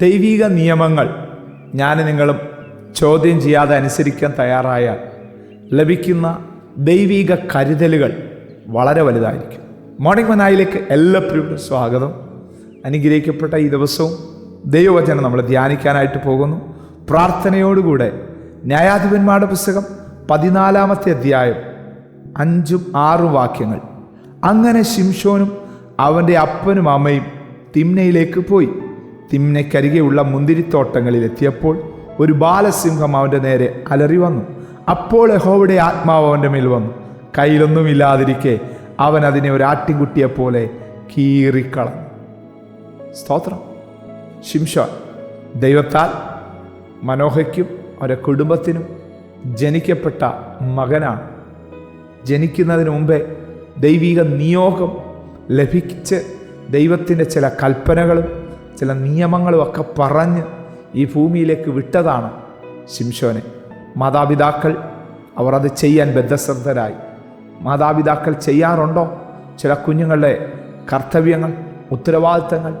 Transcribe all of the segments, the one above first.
ദൈവിക നിയമങ്ങൾ ഞാൻ നിങ്ങളും ചോദ്യം ചെയ്യാതെ അനുസരിക്കാൻ തയ്യാറായാൽ ലഭിക്കുന്ന ദൈവിക കരുതലുകൾ വളരെ വലുതായിരിക്കും. മോർണിംഗ് മനായിലേക്ക് എല്ലാവരും സ്വാഗതം. അനുഗ്രഹിക്കപ്പെട്ട ഈ ദിവസവും ദൈവവചനം നമ്മൾ ധ്യാനിക്കാനായിട്ട് പോകുന്നു. പ്രാർത്ഥനയോടുകൂടെ ന്യായാധിപന്മാരുടെ പുസ്തകം പതിനാലാമത്തെ അധ്യായം അഞ്ചും ആറും വാക്യങ്ങൾ. അങ്ങനെ ശിംഷോനും അവന്റെ അപ്പനും അമ്മയും തിമ്നയിലേക്ക് പോയി. തിമ്നയ്ക്കരികെയുള്ള മുന്തിരിത്തോട്ടങ്ങളിലെത്തിയപ്പോൾ ഒരു ബാലസിംഹം അവന്റെ നേരെ അലറി വന്നു. അപ്പോൾ യഹോവയുടെ ആത്മാവ് അവന്റെ മേൽ വന്നു. കയ്യിലൊന്നുമില്ലാതിരിക്കെ അവൻ അതിനെ ഒരു ആട്ടിൻകുട്ടിയെ പോലെ കീറിക്കളഞ്ഞു. സ്തോത്രം. ശിംഷോൻ ദൈവത്താൽ മനോഹയ്ക്കും അവരുടെ കുടുംബത്തിനും ജനിക്കപ്പെട്ട മകനാണ്. ജനിക്കുന്നതിന് മുമ്പേ ദൈവിക നിയോഗം ലഭിച്ച് ദൈവത്തിന്റെ ചില കൽപ്പനകളും ചില നിയമങ്ങളുമൊക്കെ പറഞ്ഞ് ഈ ഭൂമിയിലേക്ക് വിട്ടതാണ് ശിംഷോനെ മാതാപിതാക്കൾ അവർ അത് ചെയ്യാൻ ബദ്ധശ്രദ്ധരായി മാതാപിതാക്കൾ ചെയ്യാറുണ്ടോ? ചില കുഞ്ഞുങ്ങളുടെ കർത്തവ്യങ്ങൾ ഉത്തരവാദിത്തങ്ങൾ.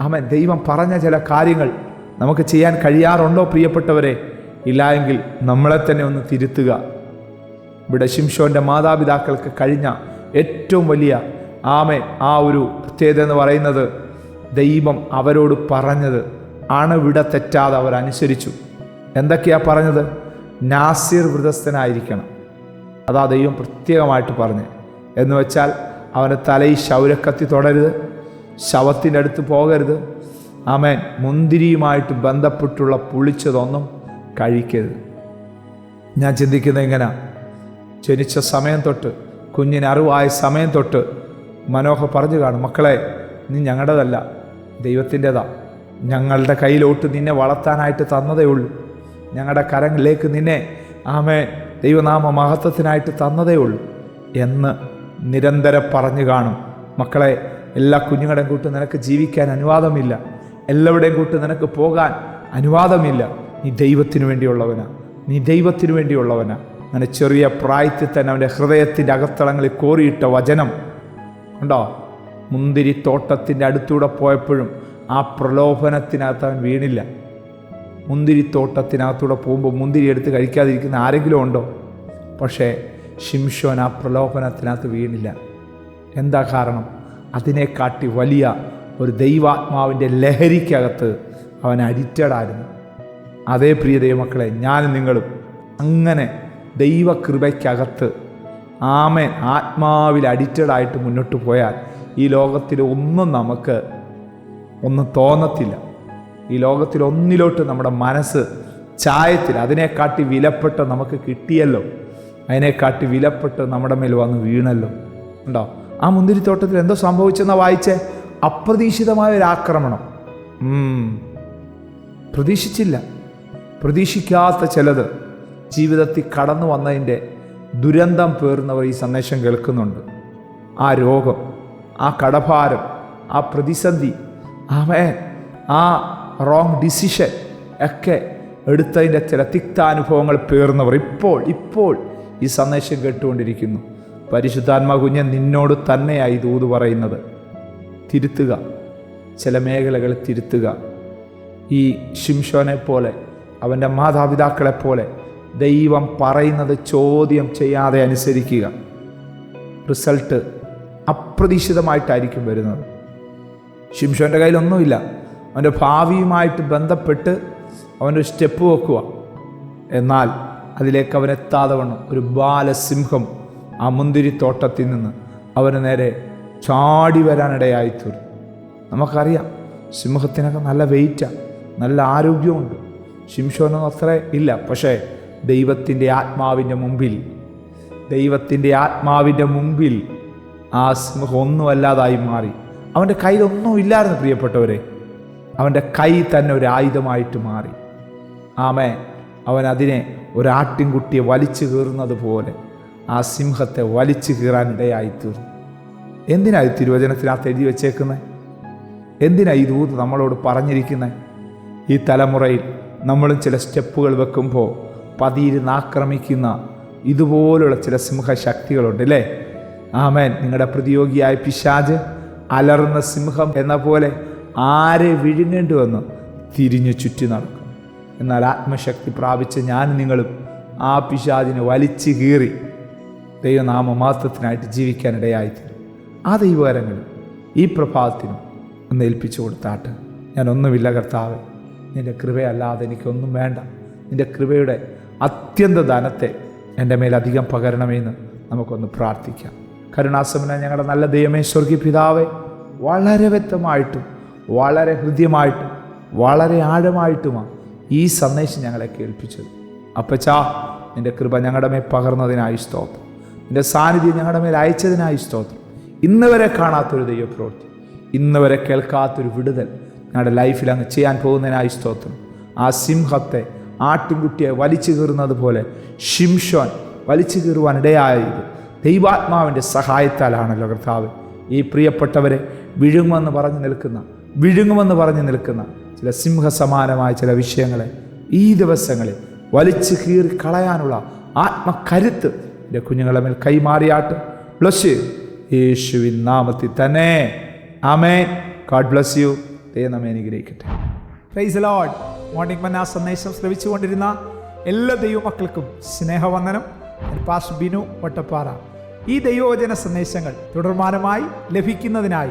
അവൻ ദൈവം പറഞ്ഞ ചില കാര്യങ്ങൾ നമുക്ക് ചെയ്യാൻ കഴിയാറുണ്ടോ പ്രിയപ്പെട്ടവരെ? ഇല്ലായെങ്കിൽ നമ്മളെ തന്നെ ഒന്ന് തിരുത്തുക. ഇവിടെ ശിംഷോന്റെ മാതാപിതാക്കൾക്ക് കഴിഞ്ഞ ഏറ്റവും വലിയ ആമെ ആ ഒരു പ്രത്യേകത എന്ന് പറയുന്നത് ദൈവം അവരോട് പറഞ്ഞത്. അണുവിട തെറ്റാതെ അവരനുസരിച്ചു അനുസരിച്ചു. എന്തൊക്കെയാ പറഞ്ഞത്? നാസിർ വ്രതസ്ഥനായിരിക്കണം. അതാ ദൈവം പ്രത്യേകമായിട്ട് പറഞ്ഞു. എന്ന് വെച്ചാൽ അവന്റെ തലയിൽ ശൗരക്കത്തി തുടരുത്. ശവത്തിന്റെ അടുത്ത് പോകരുത്. ആമേൻ. മുന്തിരിയുമായിട്ട് ബന്ധപ്പെട്ടുള്ള പുളിച്ചതൊന്നും കഴിക്കരുത്. ഞാൻ ചിന്തിക്കുന്നത് എങ്ങനെ ജനിച്ച സമയം തൊട്ട് കുഞ്ഞിന് അറിവായ സമയം തൊട്ട് മനോഹർ പറഞ്ഞു കാണും. മക്കളെ നീ ഞങ്ങളുടേതല്ല ദൈവത്തിന്റെതാ. ഞങ്ങളുടെ കയ്യിലോട്ട് നിന്നെ വളർത്താനായിട്ട് തന്നതേ ഉള്ളൂ. ഞങ്ങളുടെ കരങ്ങളിലേക്ക് നിന്നെ ആമേ ദൈവനാമ മഹത്വത്തിനായിട്ട് തന്നതേ ഉള്ളൂ എന്ന് നിരന്തരം പറഞ്ഞു കാണും. മക്കളെ എല്ലാ കുഞ്ഞുങ്ങളുടെയും കൂട്ട് നിനക്ക് ജീവിക്കാൻ അനുവാദമില്ല. എല്ലാവരുടെയും കൂട്ട് നിനക്ക് പോകാൻ അനുവാദമില്ല. നീ ദൈവത്തിനു വേണ്ടിയുള്ളവനാ. നീ ദൈവത്തിനു വേണ്ടിയുള്ളവനാ. അങ്ങനെ ചെറിയ പ്രായത്തിൽ തന്നെ അവന്റെ ഹൃദയത്തിന്റെ അകത്തളങ്ങളിൽ കോറിയിട്ട വചനം. ഉണ്ടോ മുന്തിരിത്തോട്ടത്തിന്റെ അടുത്തൂടെ പോയപ്പോഴും ആ പ്രലോഭനത്തിനകത്ത് അവൻ വീണില്ല. മുന്തിരിത്തോട്ടത്തിനകത്തൂടെ പോകുമ്പോൾ മുന്തിരി എടുത്ത് കഴിക്കാതിരിക്കുന്ന ആരെങ്കിലും ഉണ്ടോ? പക്ഷേ ഷിംഷോൻ ആ പ്രലോഭനത്തിനകത്ത് വീണില്ല. എന്താ കാരണം? അതിനെക്കാട്ടി വലിയ ഒരു ദൈവാത്മാവിന്റെ ലഹരിക്കകത്ത് അവൻ അഡിറ്റഡ് ആയിരുന്നു അതേ പ്രിയ ദൈവമക്കളെ ഞാനും നിങ്ങളും അങ്ങനെ ദൈവകൃപയ്ക്കകത്ത് ആമേ ആത്മാവിൽ അഡിറ്റഡായിട്ട് മുന്നോട്ട് പോയാൽ ഈ ലോകത്തിൽ ഒന്നും നമുക്ക് ഒന്നും തോന്നത്തില്ല. ഈ ലോകത്തിൽ ഒന്നിലോട്ട് നമ്മുടെ മനസ്സ് ചായത്തിൽ അതിനെക്കാട്ടി വിലപ്പെട്ട് നമുക്ക് കിട്ടിയല്ലോ. അതിനെക്കാട്ടി വിലപ്പെട്ട് നമ്മുടെ മേൽ വന്ന് വീണല്ലോ. ഉണ്ടോ? ആ മുന്തിരിത്തോട്ടത്തിൽ എന്തോ സംഭവിച്ചെന്നാ വായിച്ചേ? അപ്രതീക്ഷിതമായ ഒരു ആക്രമണം. പ്രതീക്ഷിച്ചില്ല. പ്രതീക്ഷിക്കാത്ത ചിലത് ജീവിതത്തിൽ കടന്നു വന്നതിന്റെ ദുരന്തം പേർന്നവർ ഈ സന്ദേശം കേൾക്കുന്നുണ്ട്. ആ രോഗം ആ കടഭാരം ആ പ്രതിസന്ധി അവൻ ആ റോങ് ഡിസിഷൻ ഒക്കെ എടുത്തതിന്റെ ചില തിക്താനുഭവങ്ങൾ പേർന്നവർ ഇപ്പോൾ ഇപ്പോൾ ഈ സന്ദേശം കേട്ടുകൊണ്ടിരിക്കുന്നു. പരിശുദ്ധാത്മാ കുഞ്ഞൻ നിന്നോട് തന്നെയായി ദൂത് പറയുന്നത്. തിരുത്തുക. ചില മേഖലകൾ തിരുത്തുക. ഈ ശിംഷോനെ പോലെ അവന്റെ മാതാപിതാക്കളെ പോലെ ദൈവം പറയുന്നത് ചോദ്യം ചെയ്യാതെ അനുസരിക്കുക. റിസൾട്ട് അപ്രതീക്ഷിതമായിട്ടായിരിക്കും വരുന്നത്. ഷിംഷോന്റെ കയ്യിലൊന്നുമില്ല. അവന്റെ ഭാവിയുമായിട്ട് ബന്ധപ്പെട്ട് അവനൊരു സ്റ്റെപ്പ് വെക്കുക. എന്നാൽ അതിലേക്ക് അവനെത്താതെ വണ്ണം ഒരു ബാലസിംഹം ആ മുന്തിരിത്തോട്ടത്തിൽ നിന്ന് അവന് നേരെ ചാടി വരാനിടയായിത്തീർന്നു നമുക്കറിയാം സിംഹത്തിനൊക്കെ നല്ല വെയിറ്റാണ് നല്ല ആരോഗ്യമുണ്ട്. ശിംഷോനൊന്നും അത്ര ഇല്ല. പക്ഷേ ദൈവത്തിന്റെ ആത്മാവിന്റെ മുമ്പിൽ ദൈവത്തിന്റെ ആത്മാവിന്റെ മുമ്പിൽ ആ സിംഹം ഒന്നുമല്ലാതായി മാറി. അവന്റെ കയ്യിലൊന്നും ഇല്ലായിരുന്നു പ്രിയപ്പെട്ടവരെ. അവന്റെ കൈ തന്നെ ഒരു ആയുധമായിട്ട് മാറി. ആമേ അവൻ അതിനെ ഒരാട്ടിൻകുട്ടിയെ വലിച്ചു കീറുന്നത് പോലെ ആ സിംഹത്തെ വലിച്ചു കീറാനിടയായി തീർന്നു എന്തിനാ ഈ തിരുവചനത്തിനകത്ത് എഴുതി വെച്ചേക്കുന്നത് എന്തിനാ ഈ ദൂത് നമ്മളോട് പറഞ്ഞിരിക്കുന്നത് ഈ തലമുറയിൽ നമ്മളും ചില സ്റ്റെപ്പുകൾ വെക്കുമ്പോൾ പതിയിരുന്ന് ആക്രമിക്കുന്ന ഇതുപോലുള്ള ചില സിംഹശക്തികളുണ്ട് അല്ലേ? ആമേൻ. നിങ്ങളുടെ പ്രതിയോഗിയായ പിശാജ് അലർന്ന സിംഹം എന്ന പോലെ ആരെ വിഴുങ്ങേണ്ടി വന്നു? തിരിഞ്ഞു ചുറ്റി നടക്കും. എന്നാൽ ആത്മശക്തി പ്രാപിച്ച ഞാൻ നിങ്ങളും ആ പിശാദിനെ വലിച്ചു കീറി ദൈവനാമ മാത്രത്തിനായിട്ട് ജീവിക്കാനിടയായിത്തീരും. ആ ദൈവകരങ്ങൾ ഈ പ്രഭാതത്തിനും ഒന്ന് ഏൽപ്പിച്ചു കൊടുത്താട്ട്. ഞാൻ ഒന്നുമില്ല കർത്താവ്. നിന്റെ കൃപയല്ലാതെ എനിക്കൊന്നും വേണ്ട. നിന്റെ കൃപയുടെ അത്യന്ത ധനത്തെ എന്റെ മേലധികം പകരണമെന്ന് നമുക്കൊന്ന് പ്രാർത്ഥിക്കാം. കരുണാസമന ഞങ്ങളുടെ നല്ല ദൈവമേ സ്വർഗീയ പിതാവെ വളരെ വ്യക്തമായിട്ടും വളരെ ഹൃദ്യമായിട്ടും വളരെ ആഴമായിട്ടുമാണ് ഈ സന്ദേശം ഞങ്ങളെ കേൾപ്പിച്ചത്. അപ്പച്ചാ നിന്റെ കൃപ ഞങ്ങളുടെ മേൽ പകർന്നതിനായി സ്തോത്രം. നിന്റെ സാന്നിധ്യം ഞങ്ങളുടെ മേൽ അയച്ചതിനായി സ്തോത്രം. ഇന്ന് വരെ കാണാത്തൊരു ദൈവപ്രവൃത്തി. ഇന്ന് വരെ കേൾക്കാത്തൊരു വിടുതൽ ഞങ്ങളുടെ ലൈഫിൽ അങ്ങ് ചെയ്യാൻ പോകുന്നതിനായി സ്തോത്രം. ആ സിംഹത്തെ ആട്ടിൻകുട്ടിയെ വലിച്ചു കീറുന്നത് പോലെ ഷിംഷോൻ വലിച്ചു കീറുവാൻ ഇടയായത് ദൈവാത്മാവിന്റെ സഹായത്താലാണല്ലോ കർത്താവ്. ഈ പ്രിയപ്പെട്ടവരെ വിഴുങ്ങുമെന്ന് പറഞ്ഞു നിൽക്കുന്ന വിഴുങ്ങുമെന്ന് പറഞ്ഞു നിൽക്കുന്ന ചില സിംഹസമാനമായ ചില വിഷയങ്ങളെ ഈ ദിവസങ്ങളിൽ വലിച്ചു കീറി കളയാനുള്ള ആത്മകരുത്ത് എന്റെ കുഞ്ഞുങ്ങളെ മേൽ കൈമാറിയാട്ട്. ബ്ലസ് യേശുവിൻ നാമത്തിൽ തന്നെ. ആമേ ഗാഡ് ബ്ലസ് യു ദേ നമ്മെ അനുഗ്രഹിക്കട്ടെ. പ്രൈസ് ലോഡ് മോർണിംഗ് മന്ന സന്ദേശം ശ്രവിച്ചുകൊണ്ടിരുന്ന എല്ലാ ദൈവമക്കൾക്കും സ്നേഹവന്ദനം. പാസ് ബിനു വട്ടപ്പാറ ഈ ദൈവവചന സന്ദേശങ്ങൾ തുടർമാനമായി ലഭിക്കുന്നതിനായി